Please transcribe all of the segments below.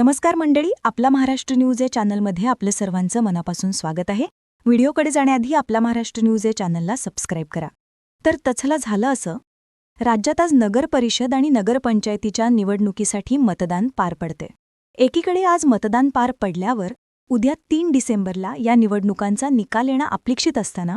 नमस्कार मंडळी आपला महाराष्ट्र न्यूज या चॅनलमध्ये आपलं सर्वांचं मनापासून स्वागत आहे. व्हिडिओकडे जाण्याआधी आपला महाराष्ट्र न्यूज या चॅनलला सबस्क्राईब करा. तर तसलं झालं असं? राज्यात आज नगर परिषद आणि नगरपंचायतीच्या निवडणुकीसाठी मतदान पार पडते. एकीकडे आज मतदान पार पडल्यावर उद्या तीन डिसेंबरला या निवडणुकांचा निकाल येणं अपेक्षित असताना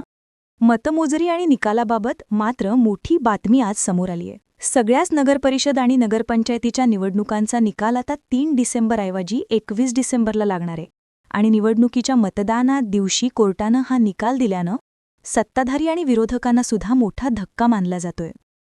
मतमोजरी आणि निकालाबाबत मात्र मोठी बातमी आज समोर आली आहे सगळ्याच नगरपरिषद आणि नगरपंचायतीच्या निवडणुकांचा निकाल आता तीन डिसेंबरऐवजी एकवीस डिसेंबरला लागणार आहे. आणि निवडणुकीच्या मतदाना दिवशी कोर्टानं हा निकाल दिल्यानं सत्ताधारी आणि विरोधकांना सुद्धा मोठा धक्का मानला जातोय.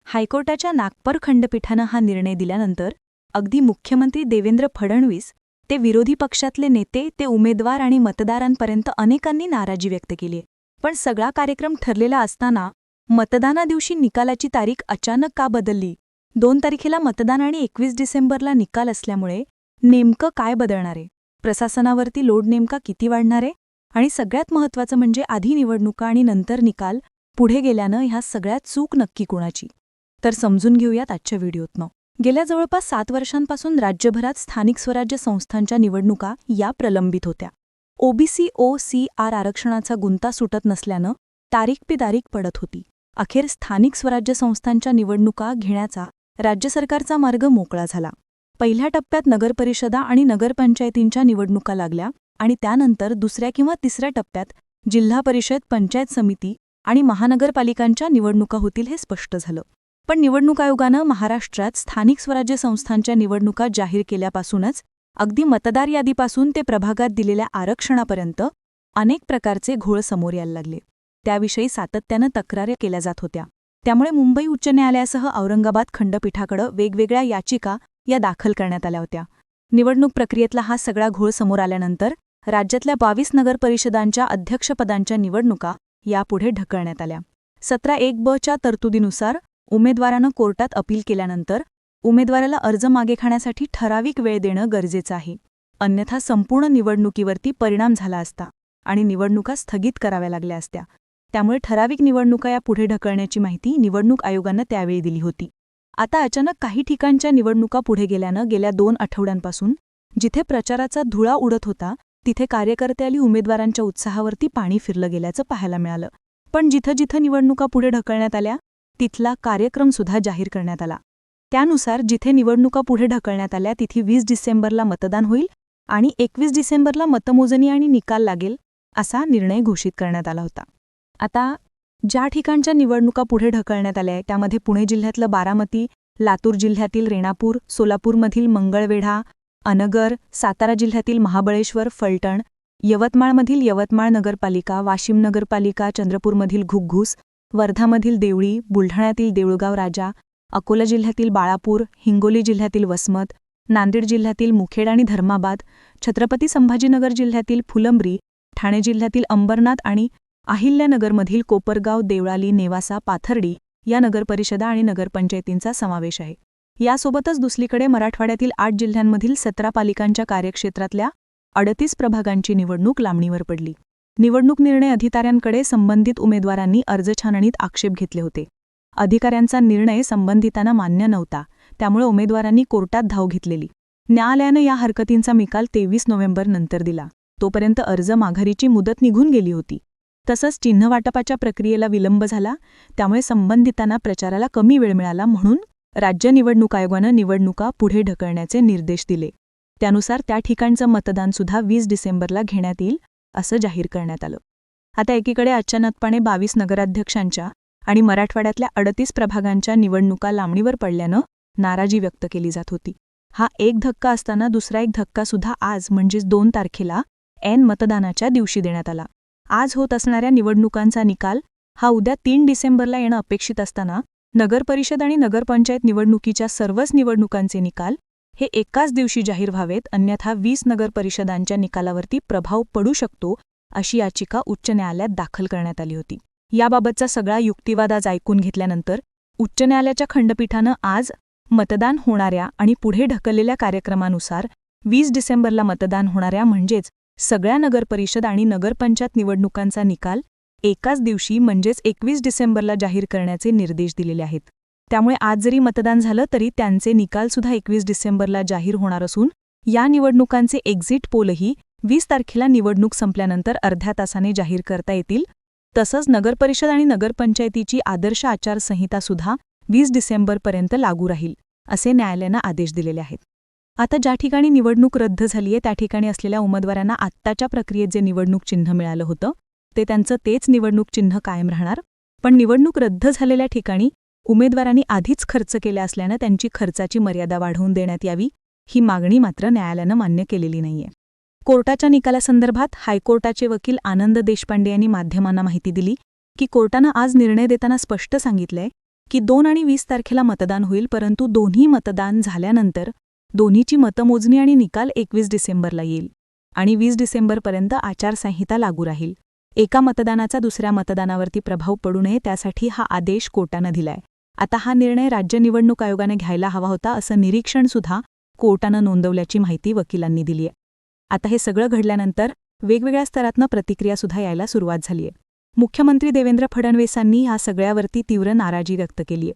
हायकोर्टाच्या नागपूर खंडपीठानं हा निर्णय दिल्यानंतर अगदी मुख्यमंत्री देवेंद्र फडणवीस ते विरोधी पक्षातले नेते ते उमेदवार आणि मतदारांपर्यंत अनेकांनी नाराजी व्यक्त केली पण सगळा कार्यक्रम ठरलेला असताना मतदाना दिवशी निकालाची तारीख अचानक का बदलली? दोन तारखेला मतदान आणि एकवीस डिसेंबरला निकाल असल्यामुळे नेमकं काय बदलणारे? प्रशासनावरती लोड नेमका किती वाढणारे? आणि सगळ्यात महत्त्वाचं म्हणजे आधी निवडणुका आणि नंतर निकाल पुढे गेल्यानं ह्या सगळ्यात चूक नक्की कोणाची? तर समजून घेऊयात आजच्या व्हिडिओतनं. गेल्या जवळपास सात वर्षांपासून राज्यभरात स्थानिक स्वराज्य संस्थांच्या निवडणुका या प्रलंबित होत्या. ओबीसी ओ सी आर आरक्षणाचा गुंता सुटत नसल्यानं तारीख पे तारीख पडत होती. अखेर स्थानिक स्वराज्य संस्थांच्या निवडणुका घेण्याचा राज्य सरकारचा मार्ग मोकळा झाला. पहिल्या टप्प्यात नगरपरिषदा आणि नगरपंचायतींच्या निवडणुका लागल्या आणि त्यानंतर दुसऱ्या किंवा तिसऱ्या टप्प्यात जिल्हा परिषद पंचायत समिती आणि महानगरपालिकांच्या निवडणुका होतील हे स्पष्ट झालं. पण निवडणूक आयोगानं महाराष्ट्रात स्थानिक स्वराज्य संस्थांच्या निवडणुका जाहीर केल्यापासूनच अगदी मतदार यादीपासून ते प्रभागात दिलेल्या आरक्षणापर्यंत अनेक प्रकारचे घोळ समोर यायला लागले. त्याविषयी सातत्यानं तक्रारी केल्या जात होत्या. त्यामुळे मुंबई उच्च न्यायालयासह औरंगाबाद खंडपीठाकडं वेगवेगळ्या याचिका या दाखल करण्यात आल्या होत्या. निवडणूक प्रक्रियेतला हा सगळा घोळ समोर आल्यानंतर राज्यातल्या बावीस नगरपरिषदांच्या अध्यक्षपदांच्या निवडणुका यापुढे ढकलण्यात आल्या. सतरा एक ब च्या तरतुदीनुसार उमेदवारानं कोर्टात अपील केल्यानंतर उमेदवाराला अर्ज मागे खाण्यासाठी ठराविक वेळ देणं गरजेचं आहे. अन्यथा संपूर्ण निवडणुकीवरती परिणाम झाला असता आणि निवडणुका स्थगित कराव्या लागल्या असत्या. त्यामुळे ठराविक निवडणुका या पुढे ढकलण्याची माहिती निवडणूक आयोगानं त्यावेळी दिली होती. आता अचानक काही ठिकाणच्या निवडणुका पुढे गेल्यानं गेल्या दोन आठवड्यांपासून जिथे प्रचाराचा धुळा उडत होता तिथे कार्यकर्ते आणि उमेदवारांच्या उत्साहावरती पाणी फिरलं गेल्याचं पाहायला मिळालं. पण जिथं जिथं निवडणुका पुढे ढकलण्यात आल्या तिथला कार्यक्रमसुद्धा जाहीर करण्यात आला. त्यानुसार जिथे निवडणुका पुढे ढकलण्यात आल्या तिथे वीस डिसेंबरला मतदान होईल आणि एकवीस डिसेंबरला मतमोजणी आणि निकाल लागेल असा निर्णय घोषित करण्यात आला होता. आता ज्या ठिकाणच्या निवडणुका पुढे ढकलण्यात आल्या त्यामध्ये पुणे जिल्ह्यातलं बारामती लातूर जिल्ह्यातील रेणापूर सोलापूरमधील मंगळवेढा अनगर सातारा जिल्ह्यातील महाबळेश्वर फलटण यवतमाळमधील यवतमाळ नगरपालिका वाशिम नगरपालिका चंद्रपूरमधील घुग्घूस वर्धामधील देवळी बुलढाण्यातील देऊळगाव राजा अकोला जिल्ह्यातील बाळापूर हिंगोली जिल्ह्यातील वसमत नांदेड जिल्ह्यातील मुखेड आणि धर्माबाद छत्रपती संभाजीनगर जिल्ह्यातील फुलंब्री ठाणे जिल्ह्यातील अंबरनाथ आणि अहिल्यानगरमधील कोपरगाव देवळाली नेवासा पाथर्डी या नगरपरिषदा आणि नगरपंचायतींचा समावेश आहे. यासोबतच दुसरीकडे मराठवाड्यातील आठ जिल्ह्यांमधील सतरा पालिकांच्या कार्यक्षेत्रातल्या अडतीस प्रभागांची निवडणूक लांबणीवर पडली. निवडणूक निर्णय अधिकाऱ्यांकडे संबंधित उमेदवारांनी अर्ज छाननीत आक्षेप घेतले होते. अधिकाऱ्यांचा निर्णय संबंधितांना मान्य नव्हता त्यामुळे उमेदवारांनी कोर्टात धाव घेतलेली. न्यायालयानं या हरकतींचा निकाल तेवीस नोव्हेंबर नंतर दिला. तोपर्यंत अर्ज माघारीची मुदत निघून गेली होती. तसंच चिन्ह वाटपाच्या प्रक्रियेला विलंब झाला त्यामुळे संबंधितांना प्रचाराला कमी वेळ मिळाला म्हणून राज्य निवडणूक आयोगानं निवडणुका पुढे ढकलण्याचे निर्देश दिले. त्यानुसार त्या ठिकाणचं मतदानसुद्धा वीस डिसेंबरला घेण्यात येईल असं जाहीर करण्यात आलं. आता एकीकडे अचानकपणे बावीस नगराध्यक्षांच्या आणि मराठवाड्यातल्या अडतीस प्रभागांच्या निवडणुका लांबणीवर पडल्यानं नाराजी व्यक्त केली जात होती. हा एक धक्का असताना दुसरा एक धक्कासुद्धा आज म्हणजेच दोन तारखेला एन मतदानाच्या दिवशी देण्यात आला. आज होत असणाऱ्या निवडणुकांचा निकाल हा उद्या तीन डिसेंबरला येणं अपेक्षित असताना नगरपरिषद आणि नगरपंचायत निवडणुकीच्या सर्वच निवडणुकांचे निकाल हे एकाच दिवशी जाहीर व्हावेत अन्यथा वीस नगरपरिषदांच्या निकालावरती प्रभाव पडू शकतो अशी याचिका उच्च न्यायालयात दाखल करण्यात आली होती. याबाबतचा सगळा युक्तिवाद आज ऐकून घेतल्यानंतर उच्च न्यायालयाच्या खंडपीठानं आज मतदान होणाऱ्या आणि पुढे ढकललेल्या कार्यक्रमानुसार वीस डिसेंबरला मतदान होणाऱ्या म्हणजेच सगळ्या नगरपरिषद आणि नगरपंचायत निवडणुकांचा निकाल एकाच दिवशी म्हणजेच एकवीस डिसेंबरला जाहीर करण्याचे निर्देश दिलेले आहेत. त्यामुळे आज जरी मतदान झालं तरी त्यांचे निकालसुद्धा एकवीस डिसेंबरला जाहीर होणार असून या निवडणुकांचे एक्झिट पोलही वीस तारखेला निवडणूक संपल्यानंतर अर्ध्या तासाने जाहीर करता येतील. तसंच नगरपरिषद आणि नगरपंचायतीची आदर्श आचारसंहितासुद्धा वीस डिसेंबरपर्यंत लागू राहील असे न्यायालयानं आदेश दिलेले आहेत. आता ज्या ठिकाणी निवडणूक रद्द झालीये त्या ठिकाणी असलेल्या उमेदवारांना आत्ताच्या प्रक्रियेत जे निवडणूक चिन्ह मिळालं होतं ते त्यांचं तेच निवडणूक चिन्ह कायम राहणार. पण निवडणूक रद्द झालेल्या ठिकाणी उमेदवारांनी आधीच खर्च केला असल्यानं त्यांची खर्चाची मर्यादा वाढवून देण्यात यावी ही मागणी मात्र न्यायालयानं मान्य केलेली नाहीये. कोर्टाच्या निकालासंदर्भात हायकोर्टाचे वकील आनंद देशपांडे यांनी माध्यमांना माहिती दिली की कोर्टानं आज निर्णय देताना स्पष्ट सांगितलंय की दोन आणि वीस तारखेला मतदान होईल परंतु दोन्ही मतदान झाल्यानंतर दोन्हीची मतमोजणी आणि निकाल एकवीस डिसेंबरला येईल आणि वीस डिसेंबरपर्यंत आचारसंहिता लागू राहील. एका मतदानाचा दुसऱ्या मतदानावरती प्रभाव पडू नये त्यासाठी हा आदेश कोर्टानं दिलाय. आता हा निर्णय राज्य निवडणूक आयोगाने घ्यायला हवा होता असं निरीक्षणसुद्धा कोर्टानं नोंदवल्याची माहिती वकिलांनी दिलीय आता हे सगळं घडल्यानंतर वेगवेगळ्या स्तरातनं प्रतिक्रियासुद्धा यायला सुरुवात झालीय मुख्यमंत्री देवेंद्र फडणवीसांनी या सगळ्यावरती तीव्र नाराजी व्यक्त केलीय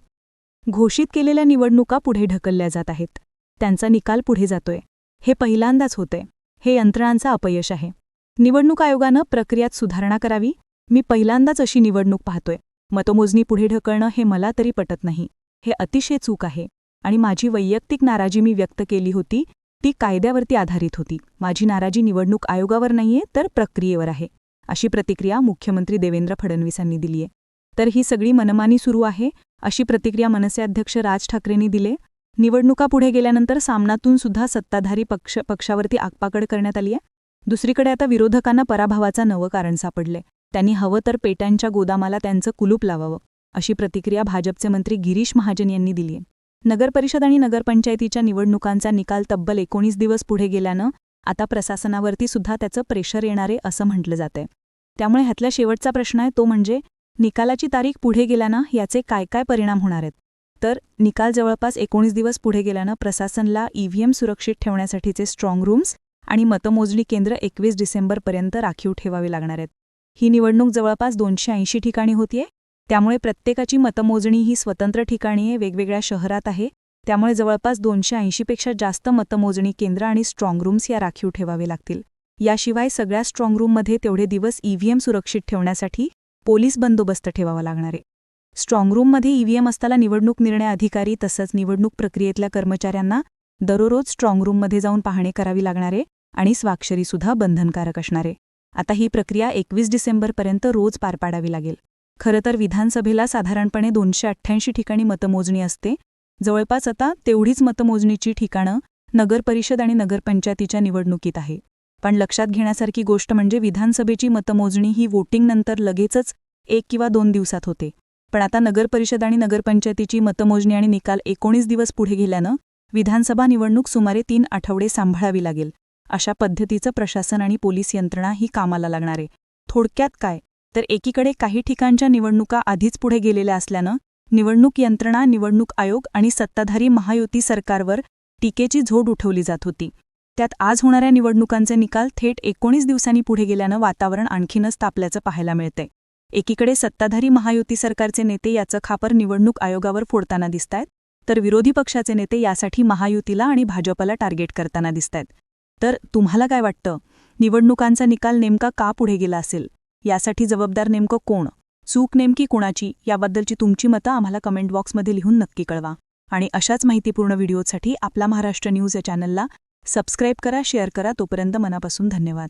घोषित केलेल्या निवडणुका पुढे ढकलल्या जात आहेत. त्यांचा निकाल पुढे जातोय. हे पहिल्यांदाच होतंय. हे यंत्रणांचं अपयश आहे. निवडणूक आयोगानं प्रक्रियात सुधारणा करावी. मी पहिल्यांदाच अशी निवडणूक पाहतोय. मतमोजणी पुढे ढकलणं हे मला तरी पटत नाही. हे अतिशय चूक आहे. आणि माझी वैयक्तिक नाराजी मी व्यक्त केली होती ती कायद्यावरती आधारित होती. माझी नाराजी निवडणूक आयोगावर नाहीये तर प्रक्रियेवर आहे. अशी प्रतिक्रिया मुख्यमंत्री देवेंद्र फडणवीसांनी दिलीय. तर ही सगळी मनमानी सुरू आहे अशी प्रतिक्रिया मनसे अध्यक्ष राज ठाकरेंनी दिले. निवडणुका पुढे गेल्यानंतर सामनातून सुद्धा सत्ताधारी पक्ष पक्षावरती आगपाकड करण्यात आली आहे दुसरीकडे आता विरोधकांना पराभवाचा नवं कारण सापडले. त्यांनी हवं तर पेट्यांच्या गोदामाला त्यांचं कुलूप लावावं अशी प्रतिक्रिया भाजपचे मंत्री गिरीश महाजन यांनी दिली आहे नगरपरिषद आणि नगरपंचायतीच्या निवडणुकांचा निकाल तब्बल एकोणीस दिवस पुढे गेल्यानं आता प्रशासनावरती सुद्धा त्याचं प्रेशर येणारे असं म्हटलं जातंय. त्यामुळे ह्यातला शेवटचा प्रश्न आहे तो म्हणजे निकालाची तारीख पुढे गेल्यानं याचे काय काय परिणाम होणार आहेत? तर निकाल जवळपास एकोणीस दिवस पुढे गेल्यानं प्रशासनला ईव्हीएम सुरक्षित ठेवण्यासाठीचे स्ट्रॉंग रूम्स आणि मतमोजणी केंद्र एकवीस डिसेंबरपर्यंत राखीव ठेवावी लागणार आहेत. ही निवडणूक जवळपास दोनशे ऐंशी ठिकाणी होतीये. त्यामुळे प्रत्येकाची मतमोजणी ही स्वतंत्र ठिकाणी आहे वेगवेगळ्या शहरात आहे. त्यामुळे जवळपास दोनशे ऐंशीपेक्षा जास्त मतमोजणी केंद्र आणि स्ट्रॉंग रूम्स या राखीव ठेवावे लागतील. याशिवाय सगळ्या स्ट्रॉंग रूममध्ये तेवढे दिवस ईव्हीएम सुरक्षित ठेवण्यासाठी पोलीस बंदोबस्त ठेवावा लागणार आहे. स्ट्रॉंगरूममध्ये ईव्हीएम असताना निवडणूक निर्णय अधिकारी तसंच निवडणूक प्रक्रियेतल्या कर्मचाऱ्यांना दररोज स्ट्रॉंगरूममध्ये जाऊन पाहणी करावी लागणारे आणि स्वाक्षरीसुद्धा बंधनकारक असणारे. आता ही प्रक्रिया एकवीस डिसेंबरपर्यंत रोज पार पाडावी लागेल. खरं तर विधानसभेला साधारणपणे दोनशे अठ्ठ्याऐंशी ठिकाणी मतमोजणी असते. जवळपास आता तेवढीच मतमोजणीची ठिकाणं नगरपरिषद आणि नगरपंचायतीच्या निवडणुकीत आहे. पण लक्षात घेण्यासारखी गोष्ट म्हणजे विधानसभेची मतमोजणी ही वोटिंगनंतर लगेचच एक किंवा दोन दिवसात होते. पण आता नगरपरिषद आणि नगरपंचायतीची मतमोजणी आणि निकाल एकोणीस दिवस पुढे गेल्यानं विधानसभा निवडणूक सुमारे तीन आठवडे सांभाळावी लागेल. अशा पद्धतीचं प्रशासन आणि पोलीस यंत्रणा ही कामाला लागणार. आहे थोडक्यात काय? तर एकीकडे काही ठिकाणच्या निवडणुका आधीच पुढे गेलेल्या असल्यानं निवडणूक यंत्रणा निवडणूक आयोग आणि सत्ताधारी महायुती सरकारवर टीकेची झोड उठवली जात होती. त्यात आज होणाऱ्या निवडणुकांचे निकाल थेट एकोणीस दिवसांनी पुढे गेल्यानं वातावरण आणखीनच तापल्याचं पाहायला मिळतंय. एकीकडे सत्ताधारी महायुती सरकारचे नेते याचं खापर निवडणूक आयोगावर फोडताना दिसतायत तर विरोधी पक्षाचे नेते यासाठी महायुतीला आणि भाजपला टार्गेट करताना दिसतायत. तर तुम्हाला काय वाटतं? निवडणुकांचा निकाल नेमका का पुढे गेला असेल? यासाठी जबाबदार नेमकं कोण? चूक नेमकी कोणाची? याबद्दलची तुमची मतं आम्हाला कमेंट बॉक्समध्ये लिहून नक्की कळवा. आणि अशाच माहितीपूर्ण व्हिडिओसाठी आपला महाराष्ट्र न्यूज या चॅनलला सबस्क्राईब करा शेअर करा तोपर्यंत मनापासून धन्यवाद.